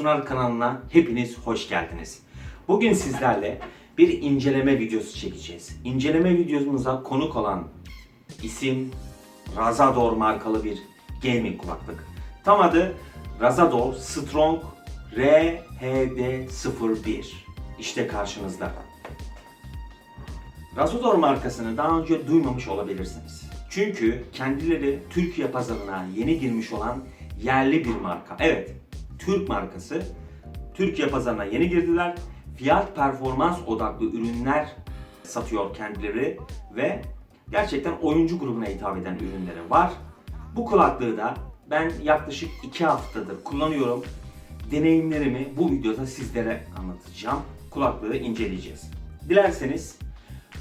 Sunar kanalına hepiniz hoş geldiniz. Bugün sizlerle bir inceleme videosu çekeceğiz. İnceleme videomuza konuk olan isim Razador markalı bir gaming kulaklık. Tam adı Razador Strong RHD01. İşte karşınızda. Razodor markasını daha önce duymamış olabilirsiniz. Çünkü kendileri Türkiye pazarına yeni girmiş olan yerli bir marka. Evet, Türk markası. Türkiye pazarına yeni girdiler. Fiyat performans odaklı ürünler satıyor kendileri ve gerçekten oyuncu grubuna hitap eden ürünleri var. Bu kulaklığı da ben yaklaşık 2 haftadır kullanıyorum. Deneyimlerimi bu videoda sizlere anlatacağım. Kulaklığı inceleyeceğiz. Dilerseniz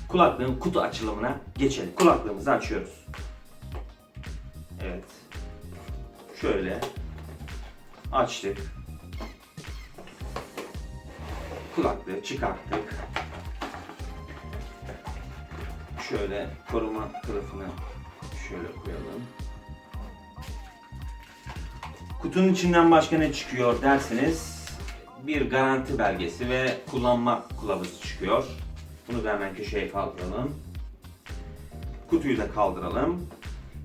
kulaklığın kutu açılımına geçelim. Kulaklığımızı açıyoruz. Evet. Şöyle açtık. Kulaklığı çıkarttık. Şöyle koruma kılıfını şöyle koyalım. Kutunun içinden başka ne çıkıyor derseniz bir garanti belgesi ve kullanma kılavuzu çıkıyor. Bunu da hemen köşeye kaldıralım. Kutuyu da kaldıralım.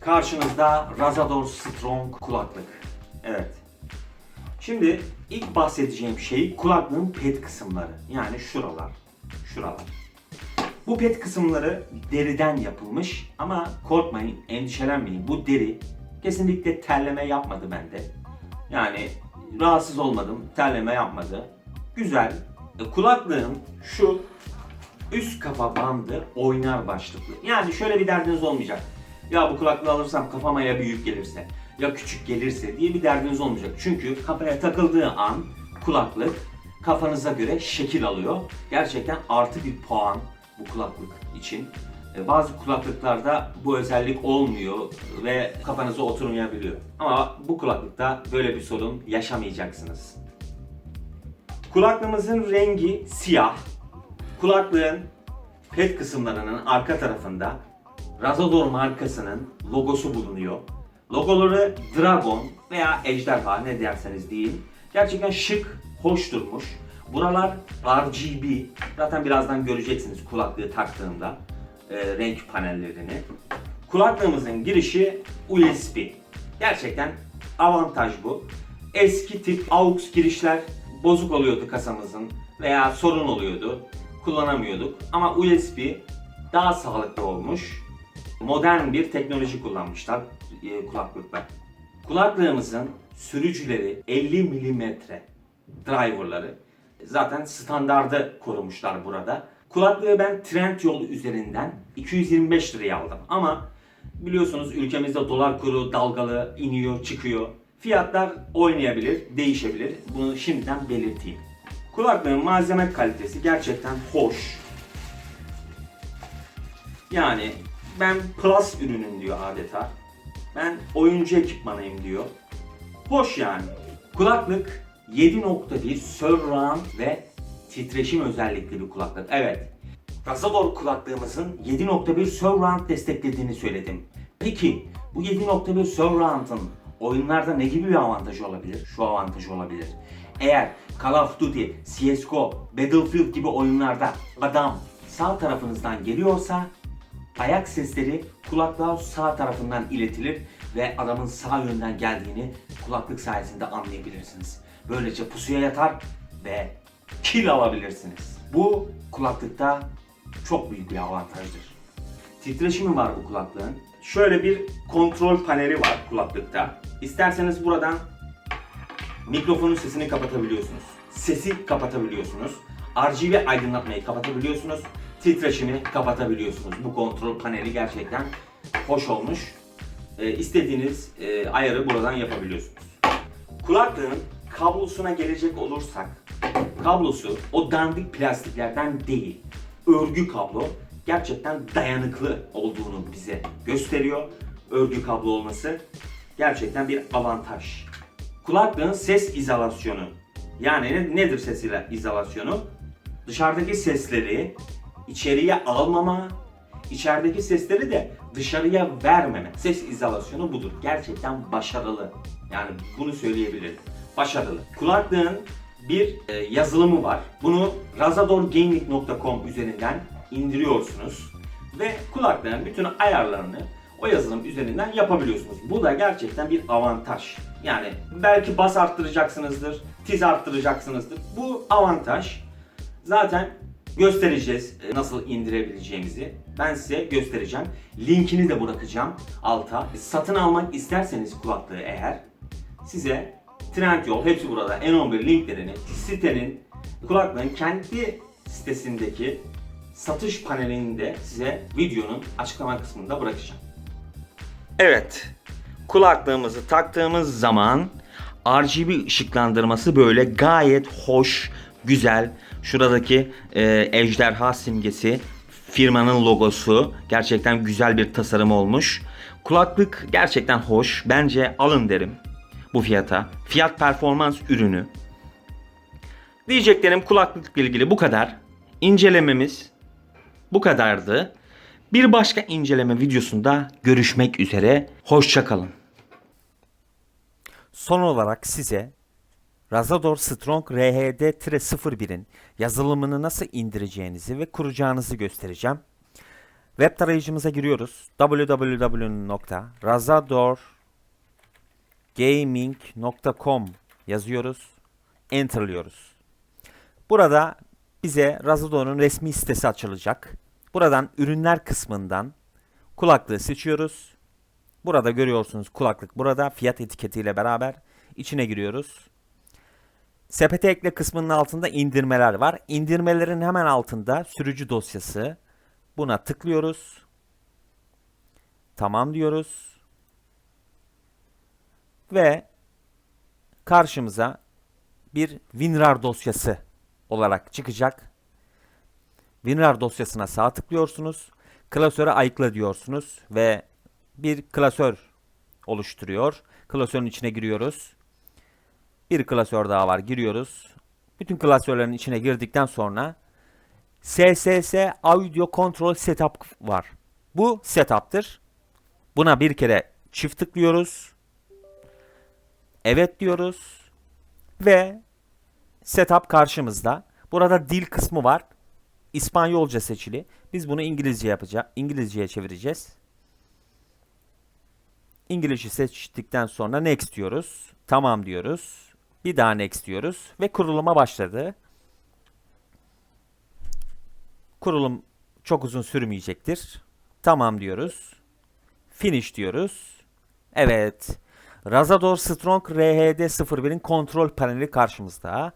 Karşınızda Razador Strong kulaklık. Evet. Şimdi ilk bahsedeceğim şey kulaklığın pet kısımları. Yani şuralar. Şuralar. Bu pet kısımları deriden yapılmış ama korkmayın, endişelenmeyin. Bu deri kesinlikle terleme yapmadı bende. Yani rahatsız olmadım, terleme yapmadı. Güzel. E, Kulaklığın şu üst kafa bandı oynar başlıklı. Yani şöyle bir derdiniz olmayacak. Ya bu kulaklığı alırsam kafama ya büyük gelirse ya küçük gelirse diye bir derdiniz olmayacak. Çünkü kafaya takıldığı an kulaklık kafanıza göre şekil alıyor. Gerçekten artı bir puan bu kulaklık için. E, Bazı kulaklıklarda bu özellik olmuyor ve kafanıza oturmayabiliyor. Ama bu kulaklıkta böyle bir sorun yaşamayacaksınız. Kulaklığımızın rengi siyah. Kulaklığın pet kısımlarının arka tarafında Razador markasının logosu bulunuyor. Logoları dragon veya ejderha ne derseniz deyin. Gerçekten şık, hoş durmuş. Buralar RGB. Zaten birazdan göreceksiniz kulaklığı taktığımda e, renk panellerini. Kulaklığımızın girişi USB. Gerçekten avantaj bu. Eski tip AUX girişler bozuk oluyordu kasamızın veya sorun oluyordu. Kullanamıyorduk. Ama USB daha sağlıklı olmuş. Modern bir teknoloji kullanmışlar e, kulaklıkta. Kulaklığımızın sürücüleri 50 mm driverları zaten standardı korumuşlar burada. Kulaklığı ben Trendyol üzerinden 225 liraya aldım ama biliyorsunuz ülkemizde dolar kuru dalgalı iniyor çıkıyor. Fiyatlar oynayabilir, değişebilir. Bunu şimdiden belirteyim. Kulaklığın malzeme kalitesi gerçekten hoş. Yani ben plus ürünüm diyor adeta. Ben oyuncu ekipmanıyım diyor. Hoş yani. Kulaklık 7.1 surround ve titreşim özellikli bir kulaklık. Evet. Razador kulaklığımızın 7.1 surround desteklediğini söyledim. Peki bu 7.1 surround'ın oyunlarda ne gibi bir avantajı olabilir? Şu avantajı olabilir. Eğer Call of Duty, CSGO, Battlefield gibi oyunlarda adam sağ tarafınızdan geliyorsa ayak sesleri kulaklığa sağ tarafından iletilir ve adamın sağ yönden geldiğini kulaklık sayesinde anlayabilirsiniz. Böylece pusuya yatar ve kill alabilirsiniz. Bu kulaklıkta çok büyük bir avantajdır. Titreşimi var bu kulaklığın. Şöyle bir kontrol paneli var kulaklıkta. İsterseniz buradan mikrofonun sesini kapatabiliyorsunuz. Sesi kapatabiliyorsunuz. RGB aydınlatmayı kapatabiliyorsunuz. Titreşimi kapatabiliyorsunuz. Bu kontrol paneli gerçekten hoş olmuş. Ee, istediğiniz e, ayarı buradan yapabiliyorsunuz. Kulaklığın kablosuna gelecek olursak, kablosu o dandik plastiklerden değil, örgü kablo gerçekten dayanıklı olduğunu bize gösteriyor. Örgü kablo olması gerçekten bir avantaj. Kulaklığın ses izolasyonu. Yani ne- nedir ses izolasyonu? Dışarıdaki sesleri içeriye almama, içerideki sesleri de dışarıya vermeme. Ses izolasyonu budur. Gerçekten başarılı. Yani bunu söyleyebilirim. Başarılı. Kulaklığın bir e, yazılımı var. Bunu razadorgaming.com üzerinden indiriyorsunuz ve kulaklığın bütün ayarlarını o yazılım üzerinden yapabiliyorsunuz. Bu da gerçekten bir avantaj. Yani belki bas arttıracaksınızdır, tiz arttıracaksınızdır. Bu avantaj. Zaten göstereceğiz e, nasıl indirebileceğimizi. Ben size göstereceğim. Linkini de bırakacağım alta. Satın almak isterseniz kulaklığı eğer size Trendyol hepsi burada N11 linklerini sitenin kulaklığın kendi sitesindeki satış panelini de size videonun açıklama kısmında bırakacağım. Evet. Kulaklığımızı taktığımız zaman RGB ışıklandırması böyle gayet hoş, güzel. Şuradaki e, ejderha simgesi, firmanın logosu gerçekten güzel bir tasarım olmuş. Kulaklık gerçekten hoş. Bence alın derim bu fiyata. Fiyat performans ürünü. Diyeceklerim kulaklıkla ilgili bu kadar. İncelememiz bu kadardı. Bir başka inceleme videosunda görüşmek üzere. Hoşçakalın. Son olarak size Razador Strong RHD-01'in yazılımını nasıl indireceğinizi ve kuracağınızı göstereceğim. Web tarayıcımıza giriyoruz. www.razadorgaming.com yazıyoruz. Enter'lıyoruz. Burada bize Razador'un resmi sitesi açılacak. Buradan ürünler kısmından kulaklığı seçiyoruz. Burada görüyorsunuz kulaklık burada fiyat etiketiyle beraber içine giriyoruz. Sepete ekle kısmının altında indirmeler var. İndirmelerin hemen altında sürücü dosyası. Buna tıklıyoruz. Tamam diyoruz. Ve karşımıza bir WinRAR dosyası olarak çıkacak. WinRAR dosyasına sağ tıklıyorsunuz. Klasöre ayıkla diyorsunuz ve bir klasör oluşturuyor. Klasörün içine giriyoruz. Bir klasör daha var. Giriyoruz. Bütün klasörlerin içine girdikten sonra SSS Audio Control Setup var. Bu setup'tır. Buna bir kere çift tıklıyoruz. Evet diyoruz. Ve setup karşımızda. Burada dil kısmı var. İspanyolca seçili. Biz bunu İngilizce yapacağız. İngilizceye çevireceğiz. İngilizce seçtikten sonra next diyoruz. Tamam diyoruz. Bir daha next diyoruz ve kuruluma başladı. Kurulum çok uzun sürmeyecektir. Tamam diyoruz. Finish diyoruz. Evet. Razador Strong RHD01'in kontrol paneli karşımızda.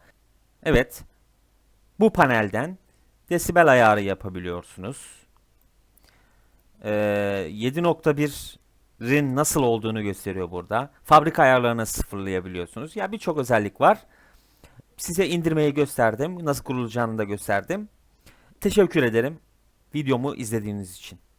Evet. Bu panelden desibel ayarı yapabiliyorsunuz. Ee, 7.1'in nasıl olduğunu gösteriyor burada. Fabrika ayarlarını sıfırlayabiliyorsunuz. Ya birçok özellik var. Size indirmeyi gösterdim. Nasıl kurulacağını da gösterdim. Teşekkür ederim videomu izlediğiniz için.